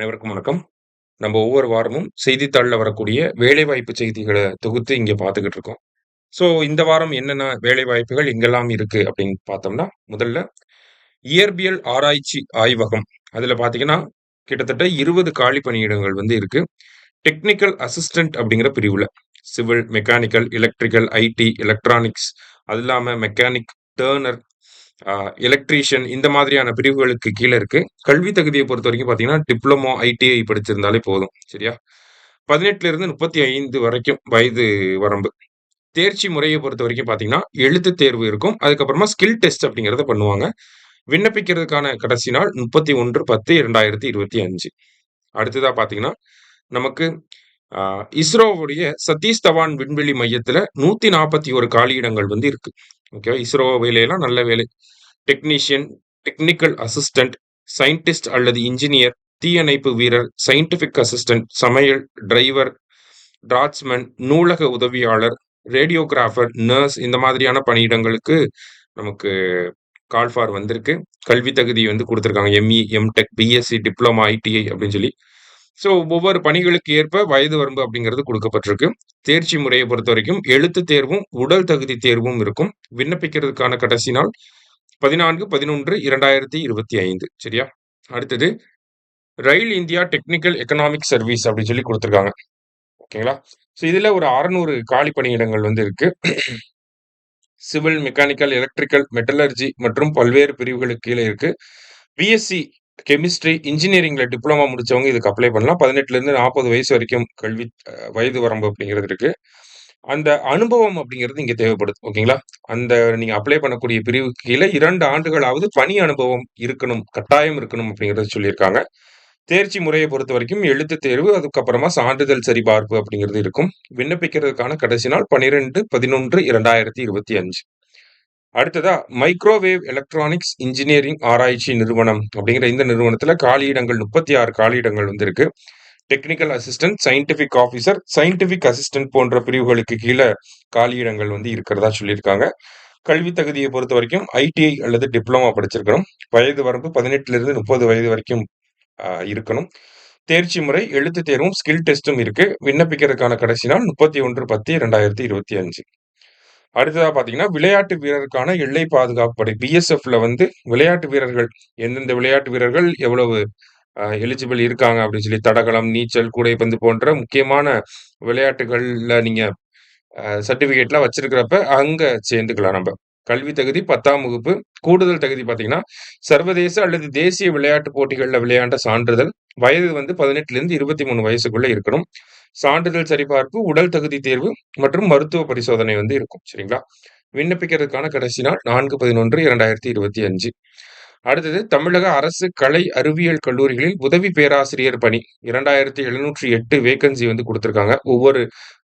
அனைவருக்கும் வணக்கம். நம்ம ஒவ்வொரு வாரமும் செய்தித்தாளில் வரக்கூடிய வேலைவாய்ப்பு செய்திகளை தொகுத்து இங்கே பார்த்துக்கிட்டு இருக்கோம். ஸோ இந்த வாரம் என்னென்ன வேலைவாய்ப்புகள் எங்கெல்லாம் இருக்குது அப்படின்னு பார்த்தோம்னா, முதல்ல இயற்பியல் ஆராய்ச்சி ஆய்வகம். அதில் பார்த்தீங்கன்னா, கிட்டத்தட்ட 20 காலி பணியிடங்கள் வந்து இருக்கு. டெக்னிக்கல் அசிஸ்டன்ட் அப்படிங்கிற பிரிவுல. Civil, mechanical, electrical, IT, electronics அது இல்லாமல் மெக்கானிக், டேர்னர் எலக்ட்ரீஷியன் இந்த மாதிரியான பிரிவுகளுக்கு கீழே இருக்கு. கல்வி பொறுத்த வரைக்கும் பார்த்தீங்கன்னா, டிப்ளமோ, ஐடிஐ படிச்சிருந்தாலே போதும். சரியா? 18லிருந்து 35 வரைக்கும் வயது வரம்பு. தேர்ச்சி முறையை பொறுத்த வரைக்கும் பார்த்தீங்கன்னா, எழுத்துத் தேர்வு இருக்கும். அதுக்கப்புறமா ஸ்கில் டெஸ்ட் அப்படிங்கிறத பண்ணுவாங்க. விண்ணப்பிக்கிறதுக்கான கடைசி நாள் முப்பத்தி ஒன்று பத்து இரண்டாயிரத்தி இருபத்தி அஞ்சு அடுத்ததாக பார்த்தீங்கன்னா, நமக்கு இஸ்ரோவுடைய சதீஷ் தவான் விண்வெளி மையத்துல 141 காலியிடங்கள் வந்து இருக்கு. ஓகேவா? இஸ்ரோ வேலையெல்லாம் நல்ல வேலை. டெக்னீஷியன், டெக்னிக்கல் அசிஸ்டன்ட், சயின்டிஸ்ட் அல்லது இன்ஜினியர், தீயணைப்பு வீரர், சயின்டிஃபிக் அசிஸ்டன்ட், சமையல், டிரைவர், டிராட்ஸ்மேன், நூலக உதவியாளர், ரேடியோகிராஃபர், நர்ஸ் இந்த மாதிரியான பணியிடங்களுக்கு நமக்கு கால் ஃபார் வந்திருக்கு. கல்வி தகுதி வந்து கொடுத்துருக்காங்க M E, M Tech, BSc, diploma ITI அப்படின்னு சொல்லி. ஸோ ஒவ்வொரு பணிகளுக்கு ஏற்ப வயது வரம்பு அப்படிங்கிறது கொடுக்கப்பட்டிருக்கு தேர்ச்சி முறையை பொறுத்த வரைக்கும் எழுத்துத் தேர்வும், உடல் தகுதி தேர்வும் இருக்கும். விண்ணப்பிக்கிறதுக்கான கடைசி நாள் 14/11/2025 சரியா? அடுத்தது rail India technical economic service அப்படின்னு சொல்லி கொடுத்துருக்காங்க ஓகேங்களா? ஸோ இதில் ஒரு 600 காலி பணியிடங்கள் வந்து இருக்கு. சிவில், மெக்கானிக்கல், எலக்ட்ரிக்கல், மெட்டலர்ஜி மற்றும் பல்வேறு பிரிவுகளுக்கு கீழே இருக்கு. பிஎஸ்சி கெமிஸ்ட்ரி, இன்ஜினியரிங்ல டிப்ளமா முடிச்சவங்க இதுக்கு அப்ளை பண்ணலாம். 18லிருந்து 40 வயசு வரைக்கும் கல்வி வயது வரம்பு அப்படிங்கிறது இருக்கு. அந்த அனுபவம் அப்படிங்கிறது இங்க தேவைப்படுது. ஓகேங்களா? அந்த நீங்க அப்ளை பண்ணக்கூடிய பிரிவுக்கு கீழே இரண்டு ஆண்டுகளாவது பணி அனுபவம் இருக்கணும், கட்டாயம் இருக்கணும் அப்படிங்கிறத சொல்லியிருக்காங்க. தேர்ச்சி முறையை பொறுத்த வரைக்கும் எழுத்துத் தேர்வு, அதுக்கப்புறமா சான்றிதழ் சரிபார்ப்பு அப்படிங்கிறது இருக்கும். விண்ணப்பிக்கிறதுக்கான கடைசி நாள் 12/11/2025. அடுத்ததா மைக்ரோவேவ் எலக்ட்ரானிக்ஸ் இன்ஜினியரிங் ஆராய்ச்சி நிறுவனம் அப்படிங்கிற இந்த நிறுவனத்தில் காலியிடங்கள் 36 காலியிடங்கள் வந்திருக்கு technical assistant, scientific officer scientific assistant போன்ற பிரிவுகளுக்கு கீழே காலியிடங்கள் வந்து இருக்கிறதா சொல்லியிருக்காங்க. கல்வி பொறுத்த வரைக்கும் ஐடிஐ அல்லது டிப்ளமா படிச்சிருக்கணும். வயது வரம்பு 18லிருந்து 30 வயது வரைக்கும் இருக்கணும். தேர்ச்சி முறை எழுத்துத் தேர்வும், ஸ்கில் டெஸ்ட்டும் இருக்கு. விண்ணப்பிக்கிறதுக்கான கடைசி நாள் 31/10/2025. அடுத்ததா பார்த்தீங்கன்னா, விளையாட்டு வீரருக்கான எல்லை பாதுகாப்பு படை பிஎஸ்எஃப்ல வந்து விளையாட்டு வீரர்கள் எந்தெந்த விளையாட்டு வீரர்கள் எவ்வளவு எலிஜிபிள் இருக்காங்க அப்படின்னு சொல்லி தடகளம், நீச்சல், கூடைப்பந்து போன்ற முக்கியமான விளையாட்டுகள்ல நீங்க சர்டிஃபிகேட்லாம் வச்சிருக்கிறப்ப அங்க சேர்ந்துக்கலாம் நம்ம. கல்வி தகுதி 10ஆம் வகுப்பு. கூடுதல் தகுதி பார்த்தீங்கன்னா, சர்வதேச அல்லது தேசிய விளையாட்டு போட்டிகள்ல விளையாண்ட சான்றிதழ். வயது வந்து 18லிருந்து 23 வயசுக்குள்ள இருக்கணும். சான்றிதழ் சரிபார்ப்பு, உடல் தகுதி தேர்வு மற்றும் மருத்துவ பரிசோதனை வந்து இருக்கும். சரிங்களா? விண்ணப்பிக்கிறதுக்கான கடைசி நாள் 4/11/2025. அடுத்தது தமிழக அரசு கலை அறிவியல் கல்லூரிகளில் உதவி பேராசிரியர் பணி இரண்டாயிரத்தி எழுநூற்றி எட்டு வேகன்சி வந்து குடுத்திருக்காங்க. ஒவ்வொரு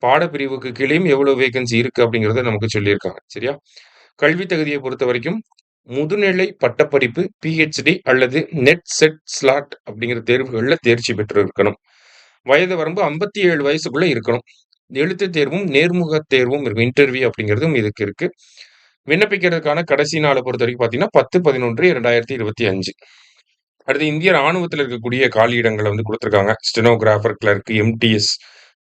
பாடப்பிரிவுக்கு கீழேயும் எவ்வளவு வேகன்சி இருக்கு அப்படிங்கிறத நமக்கு சொல்லியிருக்காங்க. சரியா? கல்வி பொறுத்த வரைக்கும் முதுநிலை பட்டப்படிப்பு, பிஹெச்டி அல்லது நெட், செட், ஸ்லாட் அப்படிங்கிற தேர்வுகளில் தேர்ச்சி பெற்று இருக்கணும். வயது வரம்பு 57 வயசுக்குள்ள இருக்கணும். எழுத்து தேர்வும், நேர்முக தேர்வும் இருக்கும். இன்டர்வியூ அப்படிங்கிறதும் இதுக்கு இருக்கு. விண்ணப்பிக்கிறதுக்கான கடைசி நாளை பொறுத்த வரைக்கும் பார்த்தீங்கன்னா, 10/11/2025. அடுத்து இந்திய ராணுவத்தில் இருக்கக்கூடிய காலியிடங்களை வந்து கொடுத்துருக்காங்க stenographer, clerk, MTS,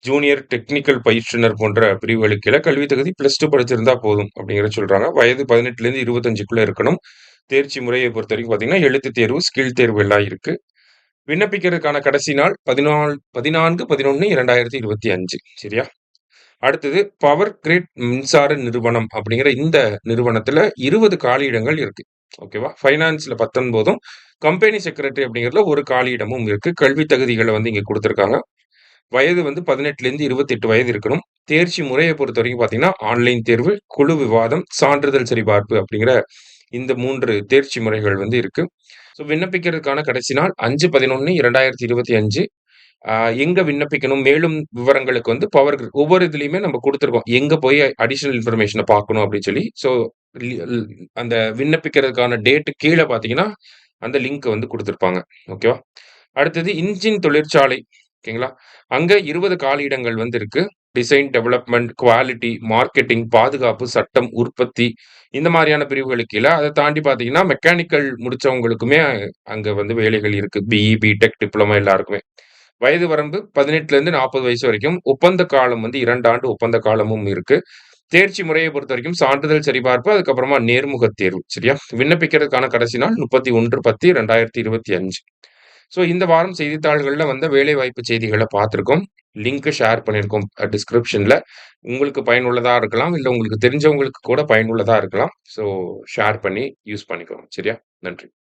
junior technical பயிற்றுனர் போன்ற பிரிவுகளுக்கு கல்வி தகுதி பிளஸ் டூ படிச்சிருந்தா போதும் அப்படிங்கிறத சொல்றாங்க. வயது 18லிருந்து 25க்குள்ள இருக்கணும். தேர்ச்சி முறையை பொறுத்த வரைக்கும் பார்த்தீங்கன்னா, எழுத்துத் தேர்வு, ஸ்கில் தேர்வு எல்லாம் இருக்கு. விண்ணப்பிக்கிறதுக்கான கடைசி நாள் 14 14/11/2025 சரியா? அடுத்தது பவர் கிரிட் மின்சார நிறுவனம் அப்படிங்கிற இந்த நிறுவனத்துல 20 காலியிடங்கள் இருக்கு. ஓகேவா? ஃபைனான்ஸ்ல 19ம், கம்பெனி செக்ரட்டரி அப்படிங்கிறதுல ஒரு காலியிடமும் இருக்கு. கல்வி தகுதிகளை வந்து இங்க கொடுத்துருக்காங்க வயது வந்து 18லிருந்து 28 வயது இருக்கணும். தேர்ச்சி முறையை பொறுத்த வரைக்கும் பார்த்தீங்கன்னா, ஆன்லைன் தேர்வு, குழு விவாதம், சான்றிதழ் சரிபார்ப்பு அப்படிங்கிற இந்த மூன்று தேர்ச்சி முறைகள் வந்து இருக்கு. ஸோ விண்ணப்பிக்கிறதுக்கான கடைசி நாள் அஞ்சு பதினொன்று இரண்டாயிரத்தி இருபத்தி அஞ்சு எங்க விண்ணப்பிக்கணும்? மேலும் விவரங்களுக்கு வந்து பவர் ஒவ்வொரு இதுலையுமே நம்ம கொடுத்துருக்கோம் எங்க போய் அடிஷனல் இன்ஃபர்மேஷனை பார்க்கணும் அப்படின்னு சொல்லி. ஸோ அந்த விண்ணப்பிக்கிறதுக்கான டேட்டு கீழே பார்த்தீங்கன்னா, அந்த லிங்க் வந்து கொடுத்துருப்பாங்க ஓகேவா? அடுத்தது இன்ஜின் தொழிற்சாலை. ஓகேங்களா? அங்க 20 காலியிடங்கள் வந்து இருக்கு. டிசைன், டெவலப்மெண்ட், குவாலிட்டி, மார்க்கெட்டிங், பாதுகாப்பு, சட்டம், உற்பத்தி இந்த மாதிரியான பிரிவுகளுக்கு கீழ அதை தாண்டி பார்த்தீங்கன்னா, மெக்கானிக்கல் முடிச்சவங்களுக்குமே அங்க வந்து வேலைகள் இருக்கு. பிஇ, பிடெக், டிப்ளமோ எல்லாருக்குமே. வயது வரம்பு 18லேருந்து 40 வயசு வரைக்கும். ஒப்பந்த காலம் வந்து இரண்டு ஆண்டு ஒப்பந்த காலமும் இருக்கு. தேர்ச்சி முறையை பொறுத்த வரைக்கும் சான்றிதழ் சரிபார்ப்பு, அதுக்கப்புறமா நேர்முகத் தேர்வு. சரியா? விண்ணப்பிக்கிறதுக்கான கடைசி நாள் 31/10/2025. ஸோ இந்த வாரம் செய்தித்தாள்களில் வந்த வேலைவாய்ப்பு செய்திகளை பார்த்துருக்கோம் லிங்க்கை ஷேர் பண்ணியிருக்கோம் டிஸ்கிரிப்ஷனில் உங்களுக்கு பயனுள்ளதாக இருக்கலாம். இல்லை உங்களுக்கு தெரிஞ்சவங்களுக்கு கூட பயனுள்ளதாக இருக்கலாம். ஸோ ஷேர் பண்ணி யூஸ் பண்ணிக்கோங்க. சரியா? நன்றி.